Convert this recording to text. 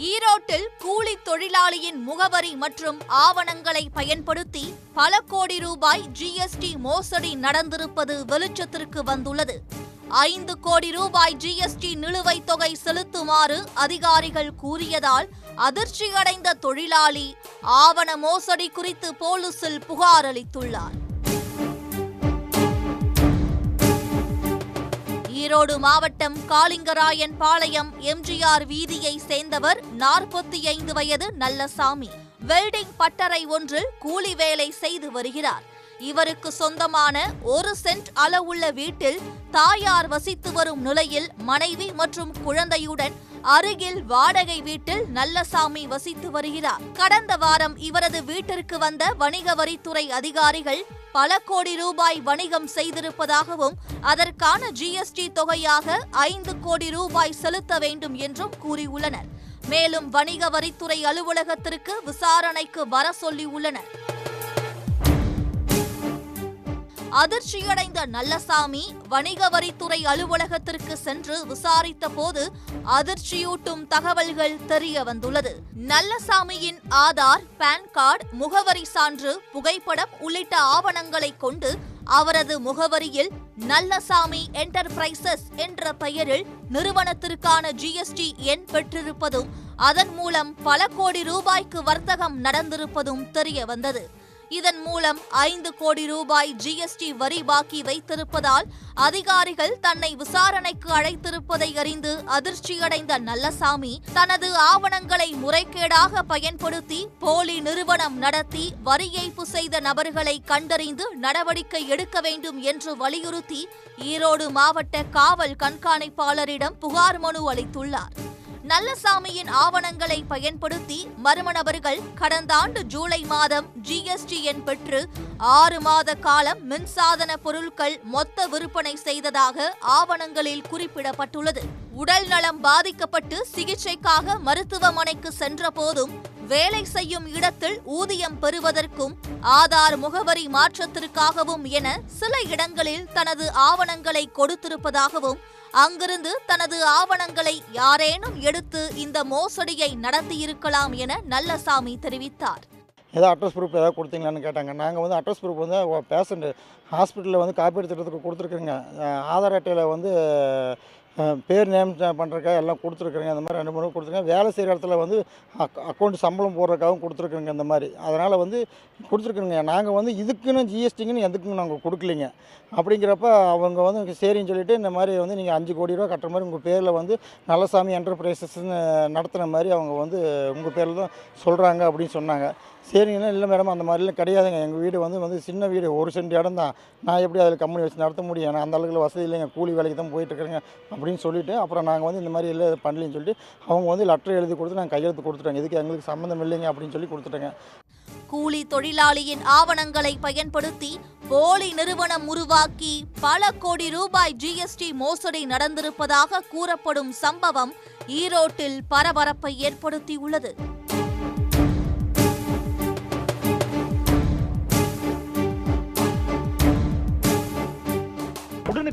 ஈரோட்டில் கூலி தொழிலாளியின் முகவரி மற்றும் ஆவணங்களை பயன்படுத்தி பல கோடி ரூபாய் ஜிஎஸ்டி மோசடி நடந்திருப்பது வெளிச்சத்திற்கு வந்துள்ளது. ஐந்து கோடி ரூபாய் ஜிஎஸ்டி நிலுவைத் தொகை செலுத்துமாறு அதிகாரிகள் கூறியதால் அதிர்ச்சியடைந்த தொழிலாளி ஆவண மோசடி குறித்து போலீசில் புகார் அளித்துள்ளார். ஈரோடு மாவட்டம் காளிங்கராயன் பாளையம் எம்ஜிஆர் வீதியை சேர்ந்தவர் நாற்பத்தி ஐந்து வயது நல்லசாமி. வெல்டிங் பட்டறை ஒன்றில் கூலி வேலை செய்து வருகிறார். இவருக்கு சொந்தமான ஒரு சென்ட் அளவுள்ள வீட்டில் தாயார் வசித்து வரும் நிலையில் மனைவி மற்றும் குழந்தையுடன் அருகில் வாடகை வீட்டில் நல்லசாமி வசித்து வருகிறார். கடந்த வாரம் இவரது வீட்டிற்கு வந்த வணிக வரித்துறை அதிகாரிகள் பல கோடி ரூபாய் வணிகம் செய்திருப்பதாகவும் அதற்கான ஜிஎஸ்டி தொகையாக ஐந்து கோடி ரூபாய் செலுத்த வேண்டும் என்றும் கூறியுள்ளனர். மேலும் வணிக வரித்துறை அலுவலகத்திற்கு விசாரணைக்கு வர சொல்லியுள்ளனர். அதிர்ச்சியடைந்த நல்லசாமி வணிக வரித்துறை அலுவலகத்திற்கு சென்று விசாரித்த போது அதிர்ச்சியூட்டும் தகவல்கள் தெரிய வந்துள்ளது. நல்லசாமியின் ஆதார் பான் கார்டு முகவரி சான்று புகைப்படம் உள்ளிட்ட ஆவணங்களை கொண்டு அவரது முகவரியில் நல்லசாமி என்டர்பிரைசஸ் என்ற பெயரில் நிறுவனத்திற்கான ஜிஎஸ்டி எண் பெற்றிருப்பதும் அதன் மூலம் பல கோடி ரூபாய்க்கு வர்த்தகம் நடந்திருப்பதும் தெரிய வந்தது. இதன் மூலம் ஐந்து கோடி ரூபாய் ஜிஎஸ்டி வரி பாக்கி வைத்திருப்பதால் அதிகாரிகள் தன்னை விசாரணைக்கு அழைத்திருப்பதை அறிந்து அதிர்ச்சியடைந்த நல்லசாமி தனது ஆவணங்களை முறைகேடாக பயன்படுத்தி போலி நிறுவனம் நடத்தி வரி ஏய்ப்பு செய்த நபர்களை கண்டறிந்து நடவடிக்கை எடுக்க வேண்டும் என்று வலியுறுத்தி ஈரோடு மாவட்ட காவல் கண்காணிப்பாளரிடம் புகார் மனு அளித்துள்ளார். நல்லசாமியின் ஆவணங்களை பயன்படுத்தி மர்ம நபர்கள் கடந்த ஆண்டு ஜூலை மாதம் ஜிஎஸ்டி எண் பெற்று ஆறு மாத காலம் மின்சாதன பொருட்கள் மொத்த விற்பனை செய்ததாக ஆவணங்களில் குறிப்பிடப்பட்டுள்ளது. உடல் நலம் பாதிக்கப்பட்டு சிகிச்சைக்காக மருத்துவமனைக்கு சென்ற போதும் வேலை செய்யும் இடத்தில் ஊதியம் பெறுவதற்கும் ஆதார் முகவரி மாற்றத்திற்காகவும் என சில இடங்களில் தனது ஆவணங்களை கொடுத்திருப்பதாகவும் அங்கிருந்து தனது ஆவணங்களை யாரேனும் எடுத்து இந்த மோசடியை நடத்தியிருக்கலாம் என நல்லசாமி தெரிவித்தார். ஏதோ அட்ரஸ் ப்ரூஃப் ஏதாவது கொடுத்தீங்களான்னு கேட்டாங்க. நாங்கள் வந்து அட்ரஸ் ப்ரூஃப் வந்து பேஷண்ட்டு ஹாஸ்பிட்டலில் வந்து காப்பீடு திட்டத்துக்கு கொடுத்துருக்குறோங்க. ஆதார் அட்டையில் வந்து பேர் நேம் பண்ணுறக்கா எல்லாம் கொடுத்துருக்குறேங்க. அந்த மாதிரி ரெண்டு மூணு கொடுத்துருக்கேன். வேலை செய்கிற இடத்துல வந்து அக் அக்கௌண்ட் சம்பளம் போடுறதுக்காகவும் கொடுத்துருக்குறேங்க இந்த மாதிரி. அதனால் வந்து கொடுத்துருக்குறேங்க. நாங்கள் வந்து இதுக்குன்னு ஜிஎஸ்டிக்குன்னு எதுக்கும் நாங்கள் கொடுக்கலிங்க. அப்படிங்கிறப்ப அவங்க வந்து சரின்னு சொல்லிவிட்டு இந்த மாதிரி வந்து நீங்கள் அஞ்சு கோடி ரூபா கட்டுற மாதிரி உங்கள் பேரில் வந்து நல்லசாமி என்டர்பிரைசஸ்ன்னு நடத்துன மாதிரி அவங்க வந்து உங்கள் பேரில் தான் சொல்கிறாங்க அப்படின்னு சொன்னாங்க. சரிங்கன்னா இல்லை மேடம் அந்த மாதிரிலாம் கிடையாதுங்க. எங்கள் வீடு வந்து வந்து சின்ன வீடு. ஒரு சென்ட் இடம் தான். நான் எப்படி அதில் கம்பெனி வச்சு நடத்த முடியும்? ஏன்னா அந்த அளவுக்கு வசதி இல்லைங்க. கூலி வேலைக்கு தான் போயிட்டுருக்குறேங்க அப்படின்னு சொல்லிட்டு அப்புறம் நாங்கள் வந்து இந்த மாதிரி இல்லை பண்ணலன்னு சொல்லிட்டு அவங்க வந்து லெட்டர் எழுதி கொடுத்து நாங்கள் கையெழுத்து கொடுத்துட்டாங்க. இதுக்கு எங்களுக்கு சம்மந்தம் இல்லைங்க அப்படின்னு சொல்லி கொடுத்துட்டாங்க. கூலி தொழிலாளியின் ஆவணங்களை பயன்படுத்தி போலி நிறுவனம் உருவாக்கி பல கோடி ரூபாய் ஜிஎஸ்டி மோசடி நடந்திருப்பதாக கூறப்படும் சம்பவம் ஈரோட்டில் பரபரப்பை ஏற்படுத்தியுள்ளது.